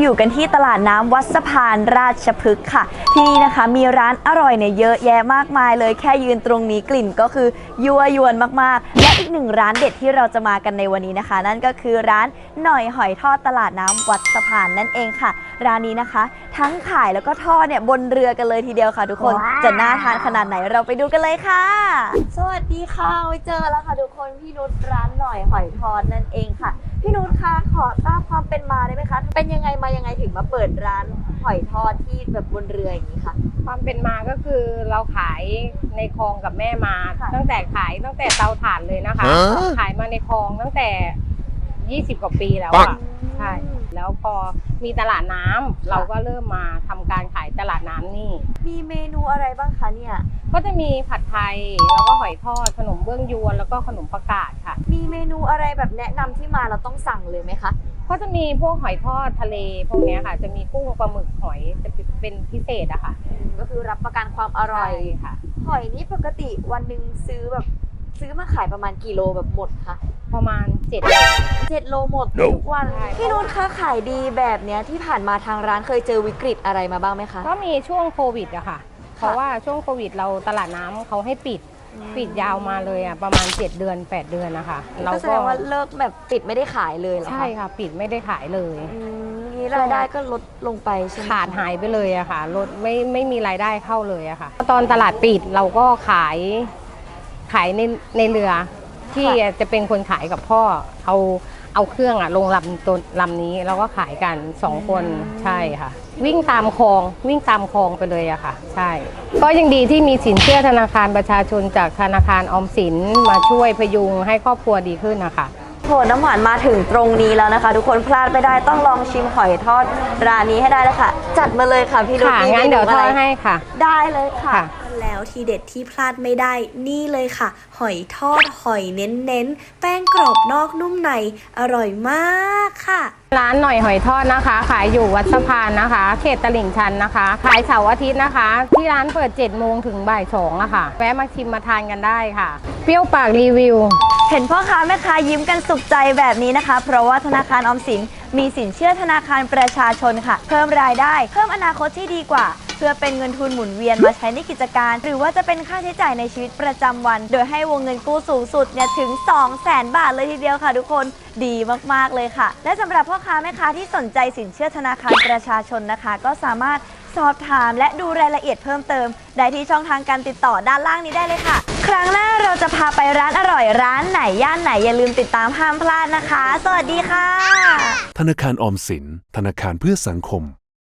อยู่กันที่ตลาดน้ำวัดสะพานราชพฤกษ์ค่ะ ที่นี่นะคะมีร้านอร่อยเนี่ยเยอะแยะมากมายเลยแค่ยืนตรงนี้กลิ่นก็คือยั่วยวนมากๆ และอีกหนึ่งร้านเด็ดที่เราจะมากันในวันนี้นะคะ นั่นก็คือร้านหน่อยหอยทอดตลาดน้ำวัดสะพานนั่นเองค่ะ ร้านนี้นะคะ ทั้งขายแล้วก็ทอดเนี่ยบนเรือกันเลยทีเดียวค่ะ ทุกคนว้าวจะน่าทานขนาดไหนเราไปดูกันเลยค่ะ สวัสดีค่ะไว้เจอแล้วค่ะทุกคนพี่นุชร้านหน่อยหอยทอดนั่นเองค่ะ พี่นุชคะขอทราบความเป็นมาได้ไหมคะเป็นยังไงมายังไงถึงมาเปิดร้านหอยทอดที่แบบบนเรืออย่างนี้ค่ะความเป็นมาก็คือเราขายในคลองกับแม่มาค่ะตั้งแต่ขายตั้งแต่เตาถ่านเลยนะคะฮะขายมาในคลองตั้งแต่ 20 กว่าปีแล้วปัค่ะงใช่แล้วพอมีตลาดน้ำเราก็เริ่มมาทำการขายตลาดน้ำนี่ มีเมนูอะไรบ้างคะเนี่ย ก็จะมีผัดไทยแล้วก็หอยทอดขนมเบื้องยวนแล้วก็ขนมประกาศค่ะ มีเมนูอะไรแบบแนะนำที่มาเราต้องสั่งเลยไหมคะ ก็จะมีพวกหอยทอดทะเลพวกเนี้ยค่ะ จะมีกุ้งปลาหมึกหอยจะเป็นพิเศษอะค่ะก็คือรับประกันความอร่อยใช่ค่ะ หอยนี่ปกติวันหนึ่งซื้อแบบซื้อมาขายประมาณกี่โลแบบหมดคะประมาณ7จ็ดเจ็ดโลหมด No ทุกวันใช่พี่นุชคะขายดีแบบเนี้ยที่ผ่านมาทางร้านเคยเจอวิกฤตอะไรมาบ้างไหมคะ ก็มีช่วงโควิดอะค่ะ เพราะว่าช่วงโควิดเราตลาดน้ำเขาให้ปิด ปิดยาวมาเลยอะประมาณ 7 เดือน 8 เดือนนะคะเราก็แสก็ดงว่าเลิกแบบปิดไม่ได้ขายเลยเหรอคะใช่ค่ะ ปิดไม่ได้ขายเลย อืมนี่รายได้ก็ลดลงไปใช่ไหมคะขาดหายไปเลยอะค่ะรถไม่ไม่มีรายได้เข้าเลยอะค่ะ ตอนตลาดปิดเราก็ขายขายในในเรือ ที่จะเป็นคนขายกับพ่อ เอา เอาเครื่องอะลงลำตัวลำนี้แล้วก็ขายกันสองคนใช่ค่ะ วิ่งตามคลองวิ่งตามคลองไปเลยอะค่ะ ใช่ ก็ยังดีที่มีสินเชื่อธนาคารประชาชนจากธนาคารออมสินมาช่วยพยุงให้ครอบครัวดีขึ้นนะคะโถน้ำหวานมาถึงตรงนี้แล้วนะคะ ทุกคนพลาดไม่ได้ต้องลองชิมหอยทอดร้านนี้ให้ได้เลยค่ะ จัดมาเลยค่ะพี่นุชค่ะมีงั้นเดี๋ยวมทอะอไรดให้ค่ะ ได้เลยค่ะค่ะ แล้วทีเด็ดที่พลาดไม่ได้นี่เลยค่ะ หอยทอดหอยเน้นๆ แป้งกรอบนอกนุ่มใน อร่อยมากค่ะ ร้านหน่อยหอยทอดนะคะ ขายอยู่วัดสะพานนะคะ เขตตลิ่งชันนะคะ ขายเสาร์อาทิตย์นะคะ ที่ร้านเปิด7จ็ดโมงถึงบ่ายสองอะค่ะแวะมาชิมมาทานกันได้ค่ะ เปรี้ยวปากรีวิว เห็นพ่อค้าแม่ค้ายิ้มกันสุขใจแบบนี้นะคะ เพราะว่าธนาคารออมสินมีสินเชื่อธนาคารประชาชนค่ะ เพิ่มรายได้ เพิ่มอนาคตที่ดีกว่า เพื่อเป็นเงินทุนหมุนเวียนมาใช้ในกิจการ หรือว่าจะเป็นค่าใช้จ่ายในชีวิตประจำวัน โดยให้วงเงินกู้สูงสุดเนี่ยถึง 2 0 0แสนบาทเลยทีเดียวค่ะทุกคนดีมากๆเลยค่ะ และสำหรับพ่อค้าแม่ค้าที่สนใจสินเชื่อธนาคารประชาชนนะคะ ก็สามารถสอบถามและดูรายละเอียดเพิ่มเติม ได้ที่ช่องทางการติดต่อด้านล่างนี้ได้เลยค่ะ ครั้งหน้าเราจะพาไปร้านอร่อยร้านไหนย่านไหนอย่าลืมติดตามห้ามพลาดนะคะ สวัสดีค่ะ ธนาคารออมสิน ธนาคารเพื่อสังคม